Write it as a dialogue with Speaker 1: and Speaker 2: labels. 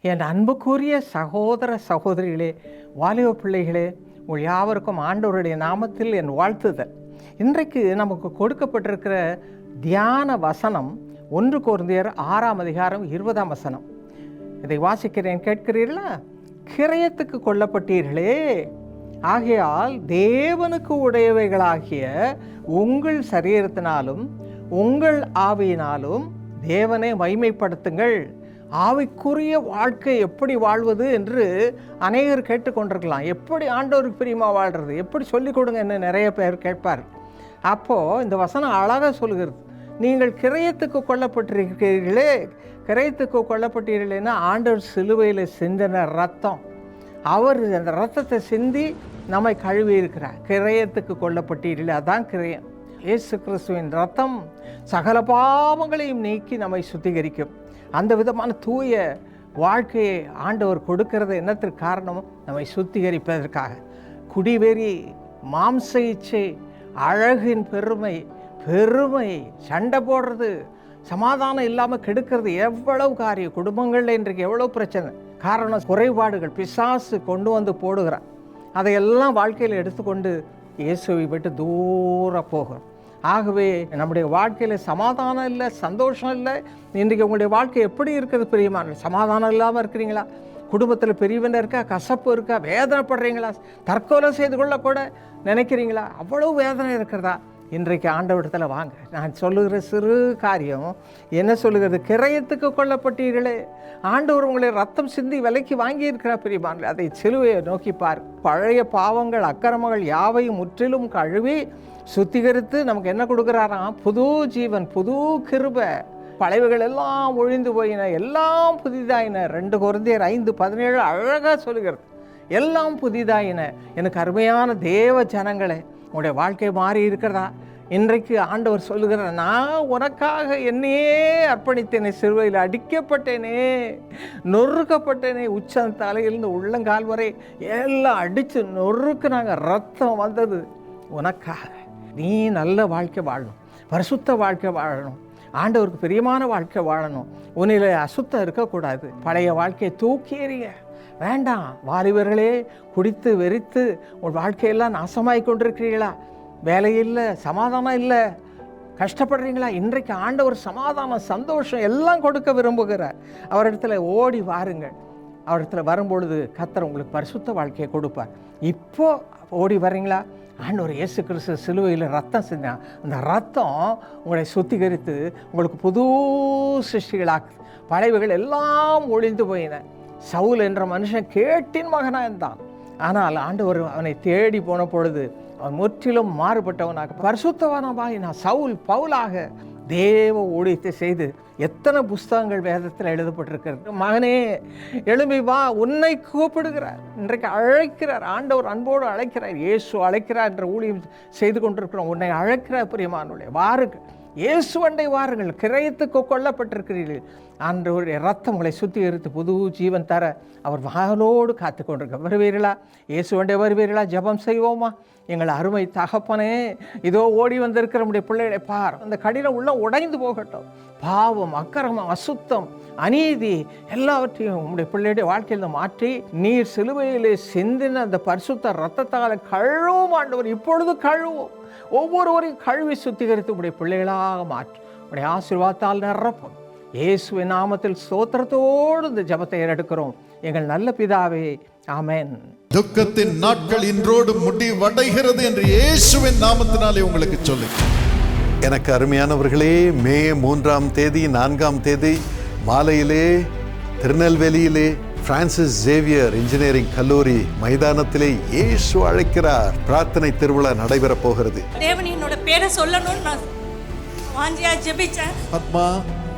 Speaker 1: என் அன்புக்குரிய சகோதர சகோதரிகளே வாலிப பிள்ளைகளே உங்கள் யாவருக்கும் ஆண்டவருடைய நாமத்தில் என் வாழ்த்துதல். இன்றைக்கு நமக்கு கொடுக்கப்பட்டிருக்கிற தியான வசனம் ஒன்று குழந்தையர் ஆறாம் அதிகாரம் இருபதாம் வசனம். இதை வாசிக்கிறேன் கேட்கிறீர்களா? கிரயத்துக்கு கொல்லப்பட்டீர்களே. ஆகையால் தேவனுக்கு உடையவைகளாகிய உங்கள் சரீரத்தினாலும் உங்கள் ஆவியினாலும் தேவனை மைமைப்படுத்துங்கள் ஆவிக்குரிய வாழ்க்கை எப்படி வாழ்வது என்று அநேகர் கேட்டுக்கொண்டிருக்கலாம். எப்படி ஆண்டவருக்கு பிரியமாக வாழ்கிறது எப்படி சொல்லிக் கொடுங்க என்ன நிறைய பேர் கேட்பார். அப்போது இந்த வசனம் அழகாக சொல்கிறது. நீங்கள் கிரயத்துக்கு கொல்லப்பட்டிருக்கிறீர்களே. கிரயத்துக்கு கொல்லப்பட்டீர்களேன்னா ஆண்டவர் சிலுவையில் சிந்தின ரத்தம். அவர் அந்த ரத்தத்தை சிந்தி நம்மை கழுவி இருக்கிறார். கிரயத்துக்கு கொல்லப்பட்டீர்களே அதான் கிரயம். இயேசு கிறிஸ்துவின் ரத்தம் சகல பாவங்களையும் நீக்கி நம்மை சுத்திகரிக்கும். அந்த விதமான தூய வாழ்க்கையை ஆண்டவர் கொடுக்கிறது என்னத்திற்கு காரணம்? நம்மை சுத்திகரிப்பதற்காக. குடிவெறி மாம்ச இச்சை அழகின் பெருமை பெருமை சண்டை போடுறது சமாதானம் இல்லாமல் கெடுக்கிறது எவ்வளவு காரியம்? குடும்பங்களில் இன்றைக்கு எவ்வளோ பிரச்சனை? காரணம் குறைபாடுகள். பிசாசு கொண்டு வந்து போடுகிறான். அதையெல்லாம் வாழ்க்கையில் எடுத்துக்கொண்டு இயேசுவை விட்டு தூர போகிறோம். ஆகவே நம்முடைய வாழ்க்கையில் சமாதானம் இல்லை சந்தோஷம் இல்லை. இன்றைக்கு உங்களுடைய வாழ்க்கை எப்படி இருக்குது பிரியமான சமாதானம் இல்லாமல் இருக்கிறீங்களா? குடும்பத்தில் பெரியவன் இருக்கா? கசப்பு இருக்கா? வேதனைப்படுறீங்களா? தற்கொலை செய்து கொள்ள கூட நினைக்கிறீங்களா? அவ்வளோ வேதனை இருக்கிறதா? இன்றைக்கு ஆண்டவடத்தில் வாங்க. நான் சொல்லுகிற சிறு காரியம் என்ன சொல்லுகிறது? கிரயத்துக்கு கொல்லப்பட்டீர்களே. ஆண்டவர் உங்களை ரத்தம் சிந்தி விலைக்கு வாங்கியிருக்கிறார் பிரியமான. அதை சிலுவையை நோக்கி பார் பழைய பாவங்கள் அக்கிரமங்கள் யாவையும் முற்றிலும் கழுவி சுத்திகரித்து நமக்கு என்ன கொடுக்குறாராம் புது ஜீவன் புது கிருபை. பழைவுகள் எல்லாம் ஒழிந்து போயின எல்லாம் புதிதாயின. ரெண்டு குழந்தையர் ஐந்து பதினேழு அழகாக சொல்லுகிறது. எல்லாம் புதிதாயின. எனக்கு அருமையான தேவ ஜனங்களே உங்களுடைய வாழ்க்கை மாறி இருக்கிறதா? இன்றைக்கு ஆண்டவர் சொல்லுகிறார் நான் உனக்காக என்னையே அர்ப்பணித்தேனே சிறுவையில் அடிக்கப்பட்டேனே நொறுக்கப்பட்டேனே உச்சம் தலையிலிருந்து உள்ளங்கால் வரை எல்லாம் அடித்து நொறுக்கு நாங்கள் ரத்தம் வந்தது. உனக்காக நீ நல்ல வாழ்க்கை வாழணும் பரிசுத்த வாழ்க்கை வாழணும் ஆண்டவருக்கு பிரியமான வாழ்க்கை வாழணும். உன்னில் அசுத்தம் இருக்கக்கூடாது. பழைய வாழ்க்கையை தூக்கி எறிய வேண்டாம். வாலிபர்களே குடித்து வெறித்து உன் வாழ்க்கையெல்லாம் நாசமாய் கொண்டிருக்கிறீர்களா? வேலை இல்லை சமாதானம் இல்லை. கஷ்டப்படுறீங்களா? இன்றைக்கு ஆண்டவர் சமாதானம் சந்தோஷம் எல்லாம் கொடுக்க விரும்புகிறார். அவரிடத்துல ஓடி வாருங்கள். அவரிடத்துல வரும்பொழுது கத்தர் உங்களுக்கு பரிசுத்த வாழ்க்கையை கொடுப்பார். இப்போ ஓடி வர்றீங்களா? ஆண்டவர் இயேசு கிறிஸ்து சிலுவையில் ரத்தம் செஞ்சான் அந்த ரத்தம் உங்களை சுத்திகரித்து உங்களுக்கு புது சிருஷ்டிகளாக்குது பழைவுகள் எல்லாம் ஒளிந்து போயின. சவுல் என்ற மனுஷன் கேட்டின் மகனாக இருந்தான் ஆனால் ஆண்டவர் அவனை தேடி போன பொழுது முற்றிலும் மாறுபட்டவனாக பரிசுத்தவனமாய் நான் சவுல் பவுலாக தேவ ஊழியத்தை செய்து எத்தனை புஸ்தகங்கள் வேதத்தில் எழுதப்பட்டிருக்கிறது. மகனே எழும்பி வா உன்னை கூப்பிடுகிறார் இன்றைக்கு அழைக்கிறார் ஆண்டவர் அன்போடு அழைக்கிறார் இயேசு அழைக்கிறார் என்ற ஊழியம் செய்து கொண்டிருக்கிறோம். உன்னை அழைக்கிறார் பிரியமானுடைய வாருங்கள். இயேசுவண்டை வாருங்கள். கிரயத்துக்கு கொல்லப்பட்டிருக்கிறீர்கள். ஆண்டவருடைய ரத்தம் உங்களை சுத்திகரித்து புது ஜீவன் தர அவர் வாகனோடு காத்து கொண்டிருக்க வருவீர்களா இயேசுவண்டை வருவீர்களா? ஜெபம் செய்வோமா? எங்கள் அருமை தகப்பனே இதோ ஓடி வந்திருக்கிற நம்முடைய பிள்ளைகளை பார். அந்த கடினம் உள்ள உடைந்து போகட்டும். பாவம் அக்கிரமம் அசுத்தம் அநீதி எல்லாவற்றையும் உங்களுடைய பிள்ளையுடைய வாழ்க்கையில் மாற்றி நீர் சிலுவையிலே சிந்தின அந்த பரிசுத்த ரத்தத்தால் கழுவும் ஆண்டவர் இப்பொழுது கழுவும். ஒவ்வொருவரையும் கழுவி சுத்திகரித்து உடைய பிள்ளைகளாக மாற்றும் உடைய ஆசீர்வாதத்தால் நிரப்பும். இயேசுவின் நாமத்தில் ஸ்தோத்திரத்தோடு இந்த ஜபத்தை ஏறெடுக்கிறோம். எங்கள் நல்ல பிதாவே ஆமென்.
Speaker 2: துக்கத்தின் நாட்கள் இன்றோடு முடிவடைகிறது என்று இயேசுவின் நாமத்தினாலே உங்களுக்கு சொல்லு எனக்கு அருமையானவர்களே மே மூன்றாம் தேதி நான்காம் தேதி மாலையிலே திருநெல்வேலியிலே பிரான்சிஸ் ஜேவியர் இன்ஜினியரிங் கல்லூரி மைதானத்திலே இயேசு அழைக்கிறார். பிரார்த்தனை திருவிழா நடைபெறப் போகிறது.
Speaker 3: தேவன் என்னோட பேரை சொல்லணும்னு நான் வாஞ்சியா ஜெபிச்சேன்.
Speaker 2: ஆத்மா